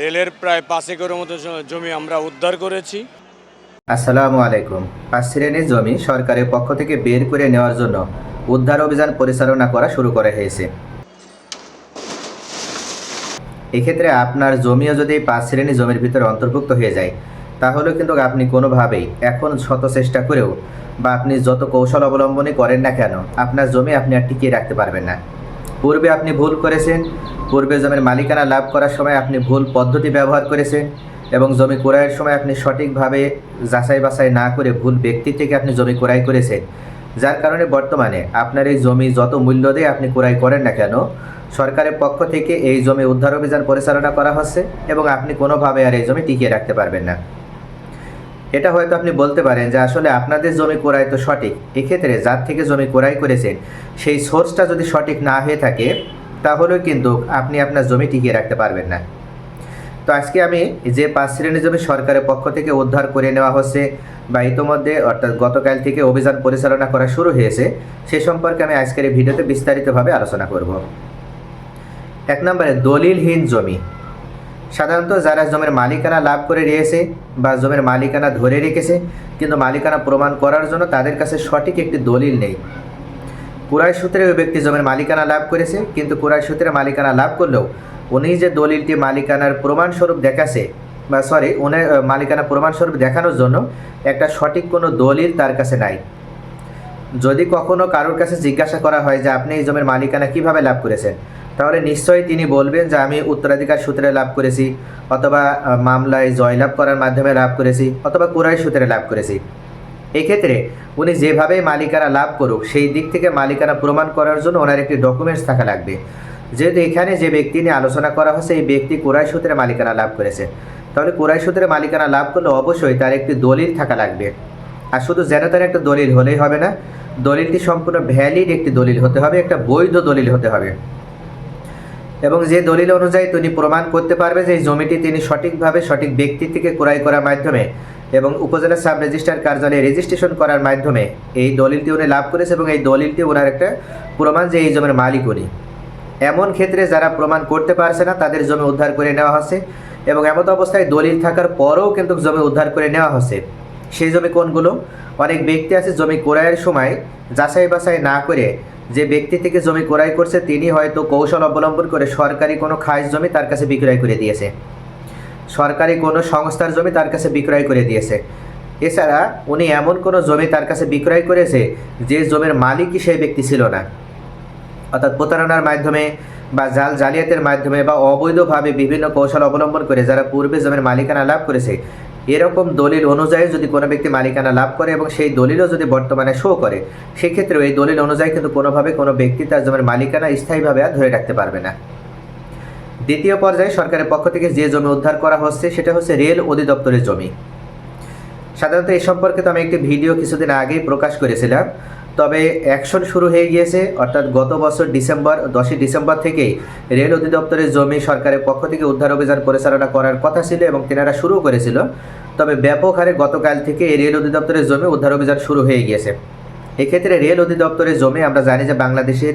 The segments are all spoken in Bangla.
রেলের প্রায় পাঁচ একরের মতো জমি আমরা উদ্ধার করেছি। আসসালামু আলাইকুম। পাঁচ শ্রেণির জমি সরকারের পক্ষ থেকে বের করে নেওয়ার জন্য উদ্ধার অভিযান পরিচালনা করা শুরু করা হয়েছে। এক্ষেত্রে আপনার জমিও যদি পাঁচ শ্রেণি জমির ভিতরে অন্তর্ভুক্ত হয়ে যায় তাহলে কিন্তু আপনি কোনোভাবেই এখন শত চেষ্টা করেও বা আপনি যত কৌশল অবলম্বনই করেন না কেন, আপনার জমি আপনি আর টিকিয়ে রাখতে পারবেন না। পূর্বে আপনি ভুল করেছেন, পূর্বে জমির মালিকানা লাভ করার সময় আপনি ভুল পদ্ধতি ব্যবহার করেছেন এবং জমি ক্রয়ের সময় আপনি সঠিকভাবে যাচাই বাছাই না করে ভুল ব্যক্তি থেকে আপনি জমি ক্রয় করেছেন। যার কারণে বর্তমানে আপনার এই জমি যত মূল্য দিয়ে আপনি ক্রয় করেন না কেন, সরকারের পক্ষ থেকে এই জমি উদ্ধার অভিযান পরিচালনা করা হচ্ছে এবং আপনি কোনোভাবে আর এই জমি টিকিয়ে রাখতে পারবেন না। এটা হয়তো আপনি বলতে পারেন যে আসলে আপনাদের জমি ক্রয় তো সঠিক। এক্ষেত্রে যার থেকে জমি ক্রয় করেছেন, সেই সোর্সটা যদি সঠিক না হয়ে থাকে, তাহলেও কিন্তু আপনি আপনার জমি টিকিয়ে রাখতে পারবেন না। তো আজকে আমি যে পাঁচ শ্রেণির জমি সরকারের পক্ষ থেকে উদ্ধার করে নেওয়া হচ্ছে বা ইতোমধ্যে, অর্থাৎ গতকাল থেকে অভিযান পরিচালনা করা শুরু হয়েছে, সে সম্পর্কে আমি আজকের এই ভিডিওতে বিস্তারিতভাবে আলোচনা করব। এক নম্বরে দলিলহীন জমি। সাধারণত যারা জমির মালিকানা লাভ করে রয়েছে বা জমির মালিকানা ধরে রেখেছে, কিন্তু মালিকানা প্রমাণ করার জন্য তাদের কাছে সঠিক একটি দলিল নেই। কুরাই সূত্রে ওই ব্যক্তি জমির মালিকানা লাভ করেছে, কিন্তু কুরাই সূত্রে মালিকানা লাভ করলেও উনি যে দলিলটি মালিকানার প্রমাণস্বরূপ দেখাছে বা সরি উনি মালিকানা প্রমাণস্বরূপ দেখানোর জন্য একটা সঠিক কোনো দলিল তার কাছে নাই। যদি কখনো কারোর কাছে জিজ্ঞাসা করা হয় যে আপনি এই জমির মালিকানা কীভাবে লাভ করেছেন, তাহলে নিশ্চয়ই তিনি বলবেন যে আমি উত্তরাধিকার সূত্রে লাভ করেছি, অথবা মামলায় জয়লাভ করার মাধ্যমে লাভ করেছি, অথবা কুরাই সূত্রে লাভ করেছি। এক্ষেত্রে উনি যেভাবে মালিকানা লাভ করুক, সেই দিক থেকে মালিকানা প্রমাণ করার জন্য ওনার একটি ডকুমেন্টস থাকা লাগবে। যেহেতু এখানে যে ব্যক্তি নিয়ে আলোচনা করা হচ্ছে এই ব্যক্তি কোরাই সূত্রে মালিকানা লাভ করেছে। তাহলে কোরাই সূত্রে মালিকানা লাভ করলে অবশ্যই তার একটি দলিল থাকা লাগবে। আর শুধু যেন তার একটা দলিল হলেই হবে না দলিলটি সম্পূর্ণ ভ্যালিড একটি দলিল হতে হবে, একটা বৈধ দলিল হতে হবে। এবং যে দলিল অনুযায়ী তিনি প্রমাণ করতে পারবে যে জমিটি তিনি সঠিকভাবে সঠিক ব্যক্তি থেকে ক্রয় করার মাধ্যমে এবং উপজেলা সাব রেজিস্ট্রার কার্যালয়ে রেজিস্ট্রেশন করার মাধ্যমে এই দলিলটি উনি লাভ করেছে এবং এই দলিলটি ওনার একটা প্রমাণ যে এই জমির মালিক উনি। এমন ক্ষেত্রে যারা প্রমাণ করতে পারছে না, তাদের জমি উদ্ধার করে নেওয়া হচ্ছে এবং এমত অবস্থায় দলিল থাকার পরেও কিন্তু জমি উদ্ধার করে নেওয়া হচ্ছে। সেই জমি কোনগুলো? অনেক ব্যক্তি আছে জমি ক্রয়ের সময় যাচাই বাছাই না করে যে ব্যক্তি থেকে জমি ক্রয় করছে তিনি হয়তো কৌশল অবলম্বন করে সরকারি কোনো খাস জমি তার কাছে বিক্রয় করে দিয়েছে। সরকারি কোনো সংস্থার জমি তার কাছে বিক্রয় করে দিয়েছে। এছাড়া উনি এমন কোনো জমি তার কাছে বিক্রয় করেছে যে জমির মালিকই সেই ব্যক্তি ছিল না। অর্থাৎ প্রতারণার মাধ্যমে বা জাল জালিয়াতের মাধ্যমে বা অবৈধভাবে বিভিন্ন কৌশল অবলম্বন করে যারা পূর্বে জমির মালিকানা লাভ করেছে এরকম দলিল অনুযায়ী যদি কোনো ব্যক্তি মালিকানা লাভ করে এবং সেই দলিলও যদি বর্তমানে শো করে, সেক্ষেত্রেও এই দলিল অনুযায়ী কিন্তু কোনোভাবে কোনো ব্যক্তি তার জমির মালিকানা স্থায়ীভাবে আর ধরে রাখতে পারবে না। দ্বিতীয় পর্যায়ে সরকারের পক্ষ থেকে যে জমি উদ্ধার করা হচ্ছে, সেটা হচ্ছে রেল অধিদপ্তরের জমি। সাধারণত এই সম্পর্কে তো আমি একটি ভিডিও কিছুদিন আগেই প্রকাশ করেছিলাম। তবে অ্যাকশন শুরু হয়ে গিয়েছে, অর্থাৎ গত বছর ডিসেম্বর, দশই ডিসেম্বর থেকেই রেল অধিদপ্তরের জমি সরকারের পক্ষ থেকে উদ্ধার অভিযান পরিচালনা করার কথা ছিল এবং তেনারা শুরু করেছিল। তবে ব্যাপক হারে গতকাল থেকে এই রেল অধিদপ্তরের জমি উদ্ধার অভিযান শুরু হয়ে গিয়েছে। এক্ষেত্রে রেল অধিদপ্তরের জমি আমরা জানি যে বাংলাদেশের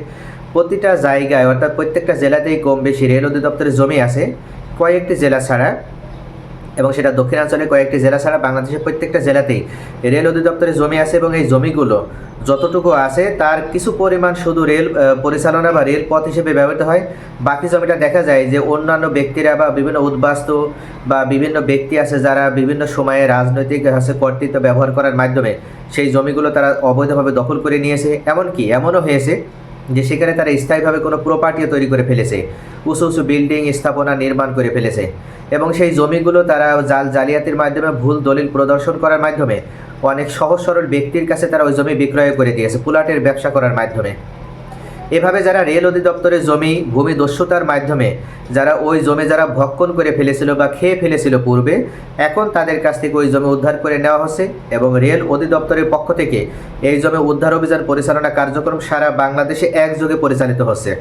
প্রতিটা জায়গায়, অর্থাৎ প্রত্যেকটা জেলাতেই কম বেশি রেল অধিদপ্তরের জমি আছে। কয়েকটি জেলা ছাড়া এবং সেটা দক্ষিণাঞ্চলে কয়েকটি জেলা ছাড়া বাংলাদেশের প্রত্যেকটা জেলাতেই রেল অধিদপ্তরের জমি আছে এবং এই জমিগুলো যতটুকু আছে তার কিছু পরিমাণ শুধু রেল পরিচালনা বা রেলপথ হিসেবে ব্যবহৃত হয়। বাকি জমিটা দেখা যায় যে অন্যান্য ব্যক্তিরা বা বিভিন্ন উদ্বাস্তু বা বিভিন্ন ব্যক্তি আছে যারা বিভিন্ন সময়ে রাজনৈতিক, হচ্ছে কর্তৃত্ব ব্যবহার করার মাধ্যমে সেই জমিগুলো তারা অবৈধভাবে দখল করে নিয়েছে। এমনকি এমনও হয়েছে যে সেখানে তারা স্থায়ীভাবে কোনো প্রপার্টিও তৈরি করে ফেলেছে। উঁচু উঁচু বিল্ডিং স্থাপনা নির্মাণ করে ফেলেছে। এবং সেই জমিগুলো তারা জাল জালিয়াতির মাধ্যমে ভুল দলিল প্রদর্শন করার মাধ্যমে অনেক সহজ সরল ব্যক্তির কাছে তারা ওই জমি বিক্রয় করে দিয়েছে, পুলাটের ব্যবসা করার মাধ্যমে। এভাবে যারা রেল অধিদপ্তরের জমি, ভূমি দস্যুতার মাধ্যমে যারা ওই জমি যারা ভক্ষণ করে ফেলেছিল বা খেয়ে ফেলেছিল পূর্বে, এখন তাদের কাছ থেকে ওই জমি উদ্ধার করে নেওয়া হচ্ছে এবং রেল অধিদপ্তরের পক্ষ থেকে এই জমি উদ্ধার অভিযান পরিচালনা কার্যক্রম সারা বাংলাদেশে একযোগে পরিচালিত হচ্ছে।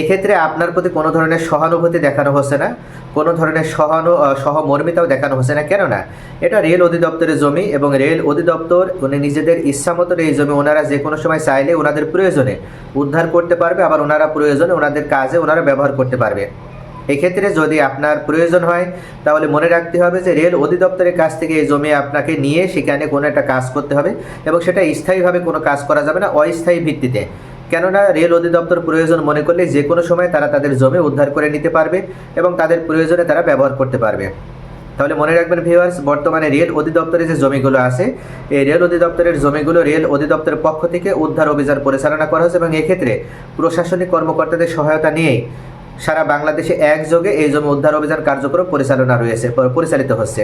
এক্ষেত্রে আপনার প্রতি কোনো ধরনের সহানুভূতি দেখানো হচ্ছে না। কোনো ধরনের সহানু সহমর্মিতাও দেখানো হচ্ছে না। কেননা এটা রেল অধিদপ্তরের জমি এবং রেল অধিদপ্তর, উনি নিজেদের ইচ্ছা মতো এই জমি ওনারা যে কোনো সময় চাইলে ওনাদের প্রয়োজনে উদ্ধার করতে পারবে, আবার ওনারা প্রয়োজনে ওনাদের কাজে ওনারা ব্যবহার করতে পারবে। এক্ষেত্রে যদি আপনার প্রয়োজন হয়, তাহলে মনে রাখতে হবে যে রেল অধিদপ্তরের কাছ থেকে এই জমি আপনাকে নিয়ে সেখানে কোনো একটা কাজ করতে হবে এবং সেটা স্থায়ীভাবে কোনো কাজ করা যাবে না, অস্থায়ী ভিত্তিতে। কেননা রেল অধিদপ্তর প্রয়োজন মনে করলে যে কোনো সময় তারা তাদের জমি উদ্ধার করে নিতে পারবে এবং তাদের প্রয়োজনে তারা ব্যবহার করতে পারবে। তাহলে মনে রাখবেন ভিউয়ার্স বর্তমানে রেল অধিদপ্তরে যে জমিগুলো আছে, এই রেল অধিদপ্তরের জমিগুলো রেল অধিদপ্তরের পক্ষ থেকে উদ্ধার অভিযান পরিচালনা করা হচ্ছে এবং এক্ষেত্রে প্রশাসনিক কর্মকর্তাদের সহায়তা নিয়েই সারা বাংলাদেশে একযোগে এই জমি উদ্ধার অভিযান কার্যক্রম পরিচালনা রয়েছে, পরিচালিত হচ্ছে।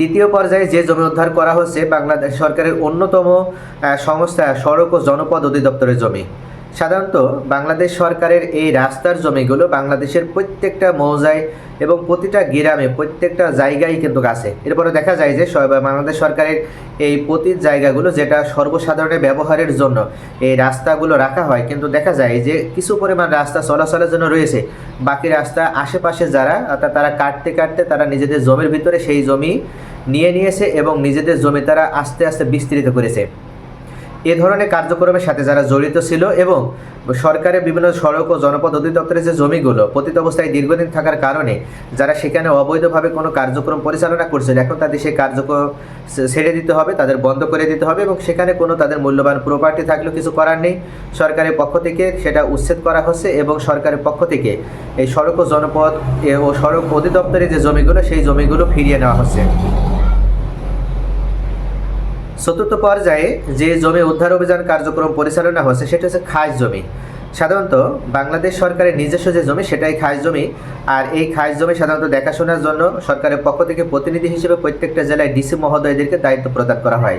তৃতীয় পর্যায়ে যে জমি উদ্ধার করা হচ্ছে বাংলাদেশ সরকারের অন্যতম সংস্থা সড়ক ও জনপদ অধিদপ্তরের জমি। সাধারণত বাংলাদেশ সরকারের এই রাস্তার জমিগুলো বাংলাদেশের প্রত্যেকটা মৌজায় এবং প্রতিটা গ্রামে প্রত্যেকটা জায়গায় কিন্তু আছে। এরপরে দেখা যায় যে বাংলাদেশ সরকারের এই প্রতি জায়গাগুলো যেটা সর্বসাধারণের ব্যবহারের জন্য এই রাস্তাগুলো রাখা হয়, কিন্তু দেখা যায় যে কিছু পরিমাণ রাস্তা চলাচলের জন্য রয়েছে। বাকি রাস্তা আশেপাশে যারা, অর্থাৎ তারা কাটতে কাটতে তারা নিজেদের জমির ভিতরে সেই জমি নিয়ে নিয়েছে এবং নিজেদের জমি তারা আস্তে আস্তে বিস্তৃত করেছে। এ ধরনের কার্যক্রমের সাথে যারা জড়িত ছিল এবং সরকারের বিভিন্ন সড়ক ও জনপদ অধিদপ্তরের যে জমিগুলো পতিত অবস্থায় দীর্ঘদিন থাকার কারণে যারা সেখানে অবৈধভাবে কোনো কার্যক্রম পরিচালনা করছিল, এখন তাদের সেই কার্যক্রম ছেড়ে দিতে হবে, তাদের বন্ধ করে দিতে হবে এবং সেখানে কোনো তাদের মূল্যবান প্রপার্টি থাকলেও কিছু করার নেই। সরকারের পক্ষ থেকে সেটা উচ্ছেদ করা হচ্ছে এবং সরকারের পক্ষ থেকে এই সড়ক ও জনপদ ও সড়ক অধিদপ্তরের যে জমিগুলো, সেই জমিগুলো ফিরিয়ে নেওয়া হচ্ছে। চতুর্থ পর্যায়ে যে জমি উদ্ধার অভিযান কার্যক্রম পরিচালনা হচ্ছে, সেটা হচ্ছে খাস জমি। সাধারণত বাংলাদেশ সরকারের নিজস্ব যে জমি, সেটাই খাস জমি। আর এই খাস জমি সাধারণত দেখাশোনার জন্য সরকারের পক্ষ থেকে প্রতিনিধি হিসেবে প্রত্যেকটা জেলায় ডিসি মহোদয়দেরকে দায়িত্ব প্রদান করা হয়।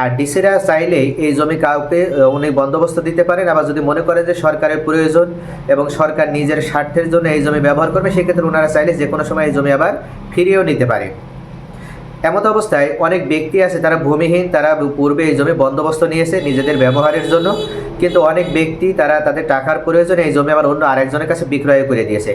আর ডিসিরা চাইলেই এই জমি কাউকে উনি বন্দোবস্ত দিতে পারেন। আবার যদি মনে করেন যে সরকারের প্রয়োজন এবং সরকার নিজের স্বার্থের জন্য এই জমি ব্যবহার করবে, সেক্ষেত্রে ওনারা চাইলে যে কোনো সময় এই জমি আবার ফিরিয়েও নিতে পারে। এমত অবস্থায় অনেক ব্যক্তি আছে তারা ভূমিহীন, তারা পূর্বে এই জমি বন্দোবস্ত নিয়েছে নিজেদের ব্যবহারের জন্য। কিন্তু অনেক ব্যক্তি তারা তাদের টাকার প্রয়োজনে এই জমি আবার অন্য আরেকজনের কাছে বিক্রয় করে দিয়েছে।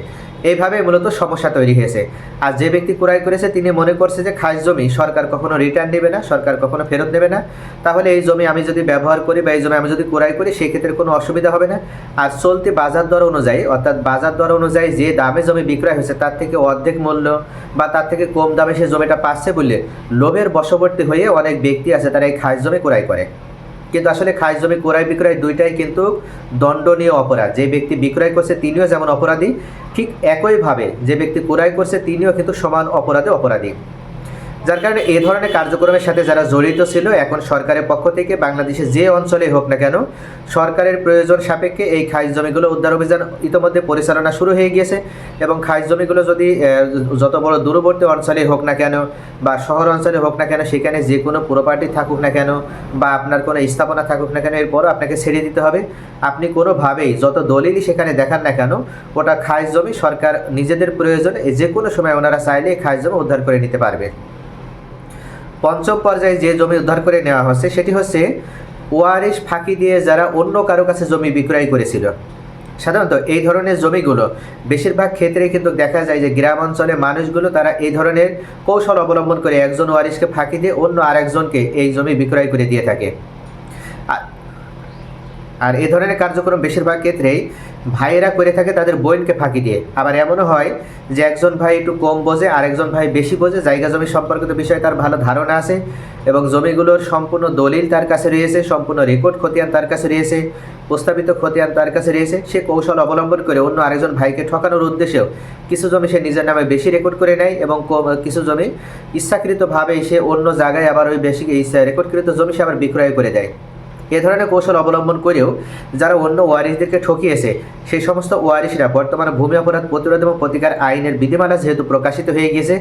এইভাবে মূলত সমস্যা তৈরি হয়েছে। আর যে ব্যক্তি ক্রয় করেছে, তিনি মনে করছে যে, খাস জমি সরকার কখনো রিটার্ন দেবে না, সরকার কখনো ফেরত দেবে না। তাহলে এই জমি আমি যদি ব্যবহার করি বা এই জমি আমি যদি ক্রয় করি, সেক্ষেত্রে কোনো অসুবিধা হবে না। আর চলতি বাজার দর অনুযায়ী, অর্থাৎ বাজার দর অনুযায়ী যে দামে জমি বিক্রয় হয়েছে, তার থেকে অর্ধেক মূল্য বা তার থেকে কম দামে সে জমিটা পাচ্ছে বললে লোভের বশবর্তী হয়ে অনেক ব্যক্তি আছে, তারা এই খাস জমি ক্রয় করে। কিন্তু আসলে খাস জমি ক্রয় বিক্রয় দুইটাই কিন্তু দণ্ডনীয় অপরাধ। যে ব্যক্তি বিক্রয় করছে তিনিও যেমন অপরাধী, ঠিক একইভাবে যে ব্যক্তি ক্রয় করছে তিনিও কিন্তু সমান অপরাধে অপরাধী। যার কারণে এই ধরনের কার্যক্রমের সাথে যারা জড়িত ছিল, এখন সরকারের পক্ষ থেকে বাংলাদেশে যে অঞ্চলে হোক না কেন, সরকারের প্রয়োজন সাপেক্ষে এই খাস জমিগুলো উদ্ধার অভিযান ইতিমধ্যে পরিচালনা শুরু হয়ে গিয়েছে এবং খাস জমিগুলো যদি যত বড় দূরবর্তী অঞ্চলে হোক না কেন বা শহর অঞ্চলে হোক না কেন, সেখানে যে কোনো প্রপার্টি থাকুক না কেন বা আপনার কোনো স্থাপনা থাকুক না কেন, এরপরও আপনাকে ছেড়ে দিতে হবে। আপনি কোনোভাবেই যত দলিলই সেখানে দেখান না কেন, ওটা খাস জমি সরকার নিজেদের প্রয়োজনে যে কোনো সময় ওনারা চাইলে খাস জমি উদ্ধার করে নিতে পারবে। পঞ্চম পর্যায়ে যে জমি উদ্ধার করে নেওয়া হচ্ছে সেটি হচ্ছে ওয়ারিশ ফাঁকি দিয়ে যারা অন্য কারও কাছে জমি বিক্রয় করেছিল। সাধারণত এই ধরনের জমিগুলো বেশিরভাগ ক্ষেত্রে কিন্তু দেখা যায় যে গ্রাম অঞ্চলে মানুষগুলো তারা এই ধরনের কৌশল অবলম্বন করে একজন ওয়ারিশকে ফাঁকি দিয়ে অন্য আরেকজনকে এই জমি বিক্রয় করে দিয়ে থাকে। আর এই ধরনের কার্যক্রম বেশিরভাগ ক্ষেত্রেই ভাইয়েরা করে থাকে তাদের বোনকে ফাঁকি দিয়ে। আবার এমনও হয় যে একজন ভাই একটু কম বোঝে, আরেকজন ভাই বেশি বোঝে, জায়গা জমি সম্পর্কিত বিষয়ে তার ভালো ধারণা আছে এবং জমিগুলোর সম্পূর্ণ দলিল তার কাছে রয়েছে, সম্পূর্ণ রেকর্ড খতিয়ান তার কাছে রয়েছে, প্রস্তাবিত খতিয়ান তার কাছে রয়েছে। সে কৌশল অবলম্বন করে অন্য আরেকজন ভাইকে ঠকানোর উদ্দেশ্যেও কিছু জমি সে নিজের নামে বেশি রেকর্ড করে নেয় এবং কিছু জমি ইচ্ছাকৃতভাবে সে অন্য জায়গায় আবার ওই বেশি রেকর্ডকৃত জমি সে আবার বিক্রয় করে দেয়। এ ধরনের কৌশল অবলম্বন করেও যারা অন্য ওয়ারিশদেরকে ঠকিয়েছে, সেই সমস্ত ওয়ারিশরা বর্তমানে ভূমি অপরাধ প্রতিরোধ এবং প্রতিকার আইনের বিধিমালা যেহেতু প্রকাশিত হয়ে গিয়েছে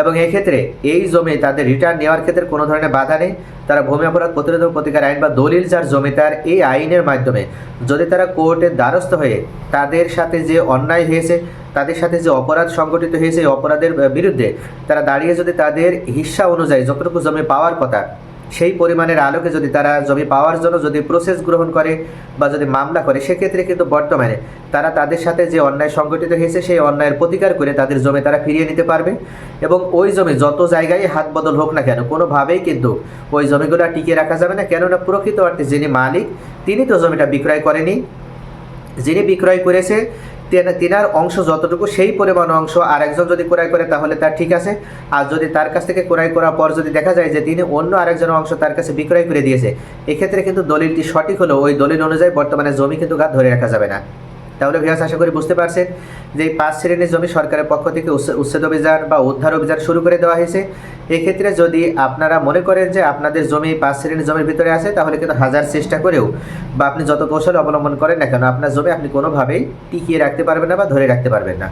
এবং এক্ষেত্রে এই জমি তাদের রিটার্ন নেওয়ার ক্ষেত্রে কোনো ধরনের বাধা নেই, তারা ভূমি অপরাধ প্রতিরোধ এবং প্রতিকার আইন বা দলিল যার জমি তার এই আইনের মাধ্যমে যদি তারা কোর্টের দ্বারস্থ হয়ে তাদের সাথে যে অন্যায় হয়েছে, তাদের সাথে যে অপরাধ সংগঠিত হয়েছে অপরাধের বিরুদ্ধে তারা দাঁড়িয়ে যদি তাদের হিস্সা অনুযায়ী যতটুকু জমি পাওয়ার কথা সেই পরিমাণের আলোকে যদি তারা জমি পাওয়ার জন্য যদি প্রসেস গ্রহণ করে বা যদি মামলা করে, সেক্ষেত্রে কিন্তু বর্তমানে তারা তাদের সাথে যে অন্যায় সংগঠিত হয়েছে, সেই অন্যায়ের প্রতিকার করে তাদের জমি তারা ফিরিয়ে নিতে পারবে এবং ওই জমি যত জায়গায় হাত বদল হোক না কেন, কোনোভাবেই কিন্তু ওই জমিগুলো টিকিয়ে রাখা যাবে না। কেননা প্রকৃত অর্থে যিনি মালিক, তিনি তো জমিটা বিক্রয় করেনি। যিনি বিক্রয় করেছে তেনার অংশ যতটুকু, সেই পরিমাণ অংশ আরেকজন যদি ক্রয় করে, তাহলে তার ঠিক আছে। আর যদি তার কাছ থেকে ক্রয় করার পর যদি দেখা যায় যে তিনি অন্য আরেকজনের অংশ তার কাছে বিক্রয় করে দিয়েছে, এক্ষেত্রে কিন্তু দলিলটি সঠিক হলেও ওই দলিল অনুযায়ী বর্তমানে জমি কিন্তু গা ধরে রাখা যাবে না। তাহলে ভিয়াস আশা করি বুঝতে পারছেন যে পাঁচ শ্রেণির জমি সরকারের পক্ষ থেকে উচ্ছে- উচ্ছেদ অভিযান বা উদ্ধার অভিযান শুরু করে দেওয়া হয়েছে। এক্ষেত্রে যদি আপনারা মনে করেন যে আপনাদের জমি পাঁচ শ্রেণির জমির ভিতরে আছে, তাহলে কিন্তু হাজার চেষ্টা করেও বা আপনি যত কৌশল অবলম্বন করেন না কেন, আপনার জমি আপনি কোনোভাবেই টিকিয়ে রাখতে পারবেন না বা ধরে রাখতে পারবেন না।